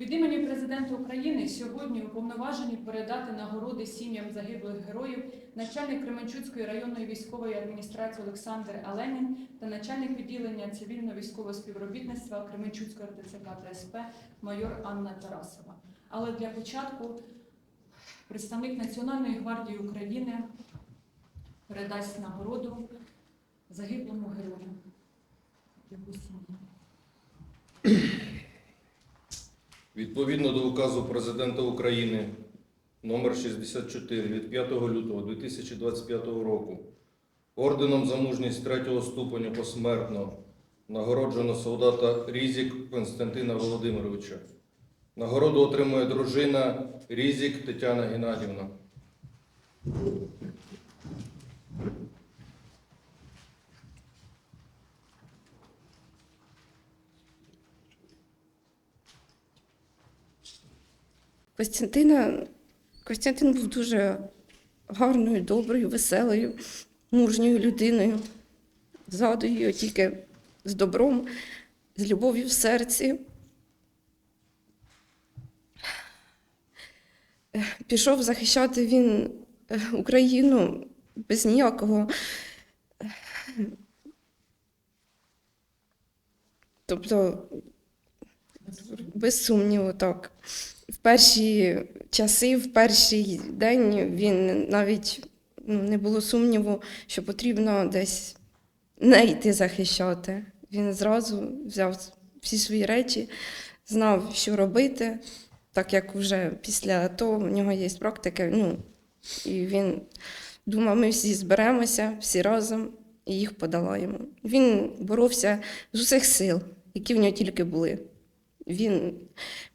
Від імені президента України сьогодні уповноважені передати нагороди сім'ям загиблих героїв начальник Кременчуцької районної військової адміністрації Олександр Аленін та начальник відділення цивільно-військового співробітництва Кременчуцької РТЦК та СП майор Анна Тарасова. Але для початку представник Національної гвардії України передасть нагороду загиблому герою. Яку сім'ю? Відповідно до указу Президента України номер 64 від 5 лютого 2025 року орденом за мужність третього ступеню посмертно нагороджено солдата Різік Константина Володимировича. Нагороду отримує дружина Різік Тетяна Геннадівна. Костянтина, Костянтин був дуже гарною, доброю, веселою, мужньою людиною. Згадую його тільки з добром, з любов'ю в серці. Пішов захищати він е, Україну без ніякого. е, Тобто, без сумніву, так. В перші часи, в перший день він навіть ну, не було сумніву, що потрібно десь не йти захищати. Він зразу взяв всі свої речі, знав, що робити, так як вже після того в нього є практика. Ну, і він думав, ми всі зберемося, всі разом і їх подолаємо. Він боровся з усіх сил, які в нього тільки були. Він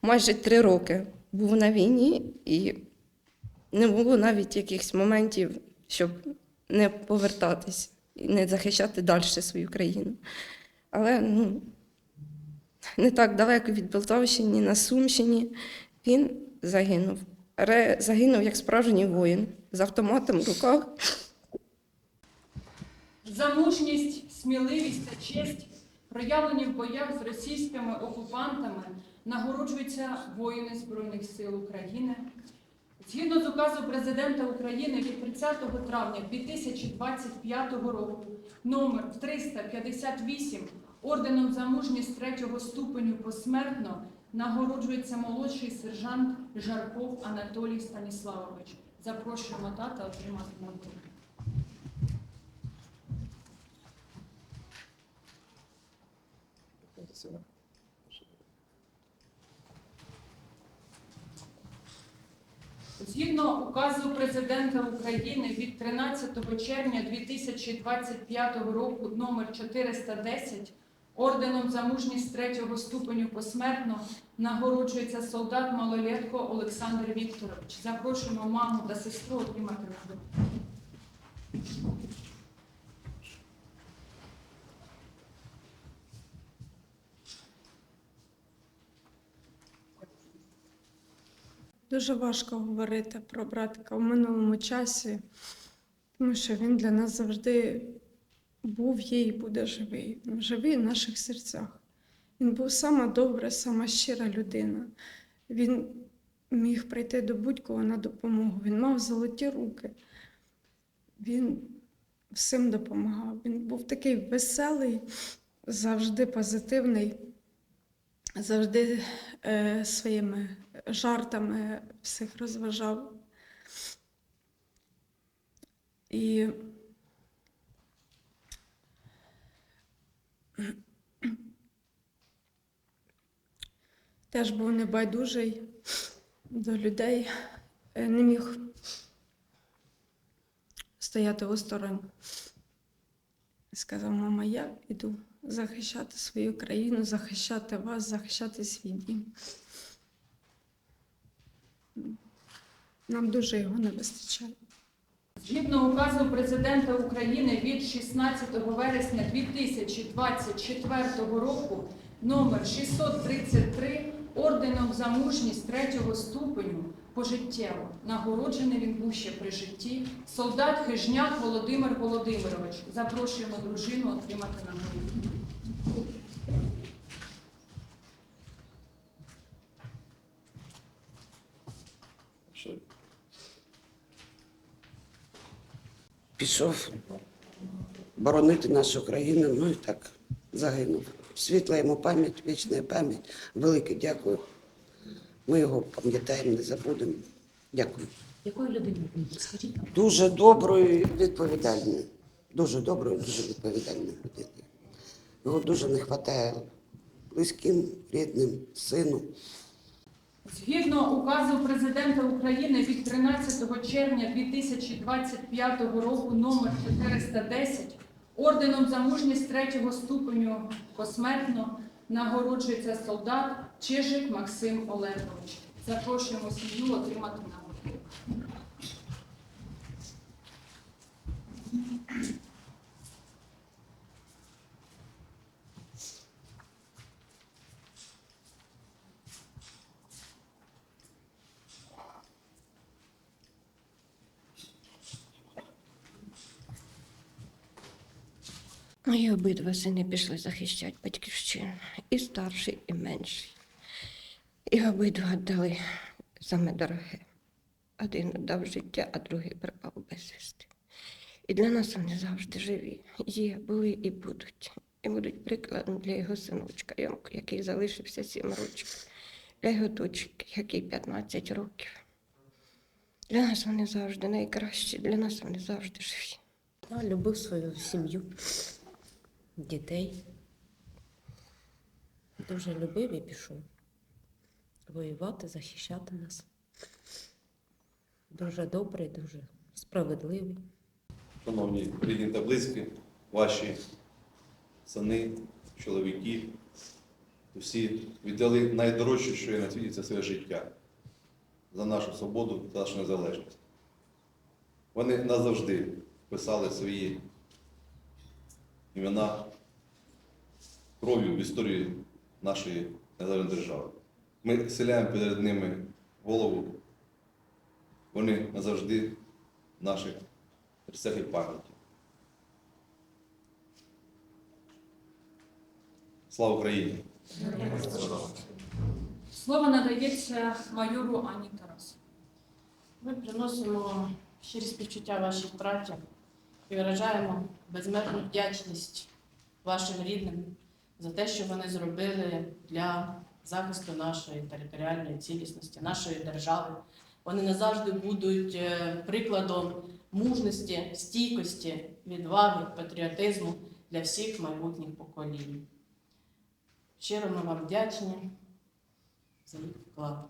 майже три роки був на війні і не було навіть якихось моментів, щоб не повертатись і не захищати далі свою країну. Але ну, не так далеко від Полтавщини, на Сумщині, він загинув. Ре загинув як справжній воїн з автоматом в руках. За мужність, сміливість та честь, проявлені в боях з російськими окупантами, нагороджуються воїни Збройних сил України. Згідно з указу президента України від 30 травня 2025 року, номер 358, орденом за мужність третього ступеню посмертно нагороджується молодший сержант Жарков Анатолій Станіславович. Запрошуємо тата отримати нагороду. Згідно указу президента України від 13 червня 2025 року номер 410 орденом за мужність третього ступеню посмертно нагороджується солдат малолетко Олександр Вікторович. Запрошуємо маму та сестру отримати нагороду. Дуже важко говорити про братика в минулому часі, тому що він для нас завжди був, є і буде живий. Живий в наших серцях. Він був сама добра, сама щира людина. Він міг прийти до будь-кого на допомогу. Він мав золоті руки. Він всім допомагав. Він був такий веселий, завжди позитивний, завжди е, своїми жартами всіх розважав. І теж був небайдужий до людей, е, не міг стояти осторонь. Сказав, мама, я йду захищати свою країну, захищати вас, захищати свій дім. Нам дуже його не вистачає. Згідно указу президента України від 16 вересня 2024 року номер 633 орденом за мужність третього ступеню пожиттєво нагороджений він був ще при житті. Солдат Хижняк Володимир Володимирович. Запрошуємо дружину отримати нагороду. Пішов боронити нашу країну, ну і так загинув. Світла йому пам'ять, вічна пам'ять. Велике дякую. Ми його пам'ятаємо, не забудемо. Дякую. Якою людиною? Скажіть. Дуже доброю і відповідальною. Дуже доброю, дуже відповідальною людиною. Його дуже не вистачає близьким, рідним, сину. Згідно указу президента України від 13 червня 2025 року номер 410 орденом за мужність третього ступеню посмертно нагороджується солдат Чижик Максим Олегович. Запрошуємо сім'ю отримати нагороду. Мої обидва сини пішли захищати батьківщину. І старший, і менший. І обидва дали саме дороге. Один дав життя, а другий пропав безвісти. І для нас вони завжди живі. Є, були і будуть. І будуть прикладом для його синочка, який залишився сім років, для його дочки, який 15 років. Для нас вони завжди найкращі, для нас вони завжди живі. Та, любив свою сім'ю, дітей. Дуже любив і пішов воювати, захищати нас. Дуже добрий, дуже справедливий. Шановні рідні та близькі, ваші сини, чоловіки, всі віддали найдорожче, що є на світі, це своє життя за нашу свободу, за нашу незалежність. Вони назавжди писали свої імена кров'ю в історії нашої незалежної держави. Ми селяємо перед ними голову. Вони назавжди в наших серцях і пам'яті. Слава Україні! Слово надається майору Ані Тарасу. Ми приносимо щирі співчуття вашій втраті і виражаємо безмежну вдячність вашим рідним за те, що вони зробили для захисту нашої територіальної цілісності, нашої держави. Вони назавжди будуть е, прикладом мужності, стійкості, відваги, патріотизму для всіх майбутніх поколінь. Щиро ми вам вдячні за їх вклад.